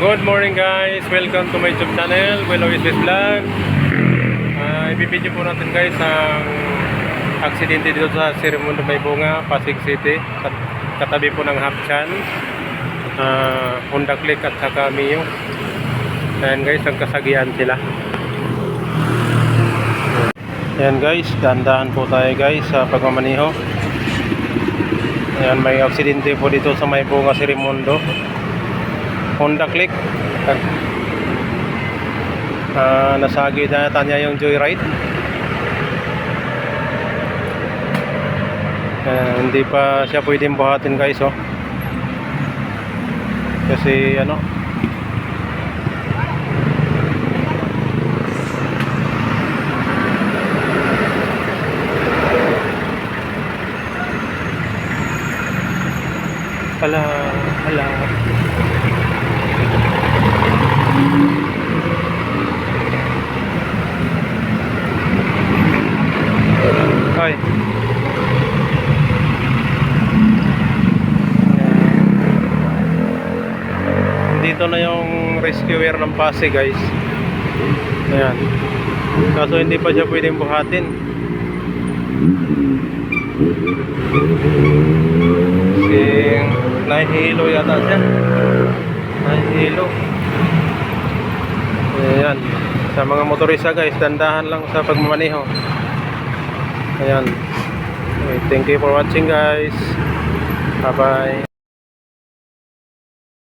Good morning guys! Welcome to my YouTube channel, Will Always Best Vlog. Uh, ibibidyo po natin guys ang aksidente dito sa Sirimundo May Bunga, Pasig City. Kat- Katabi po ng Hapchan, uh, Honda Click at saka Mio. Ayan guys, nagkasagian sila. Ayan guys, dandahan po tayo guys sa pagmamaniho. Ayan, may aksidente po dito sa May Bunga, Sirimundo. Honda Click. Ah, nasagi na yata niya yung joyride. Ah, hindi pa siya pwedeng buhatin guys oh. Kasi ano Hala, hala. Dito na yung rescuer ng Pasig guys. Ayan. Kaso hindi pa siya pwedeng buhatin. Sing nahihilo yata siya. Nahihilo. Ayan. Sa mga motorista guys, dandahan lang sa pagmamaneho. Ayan. Thank you for watching guys. Bye bye.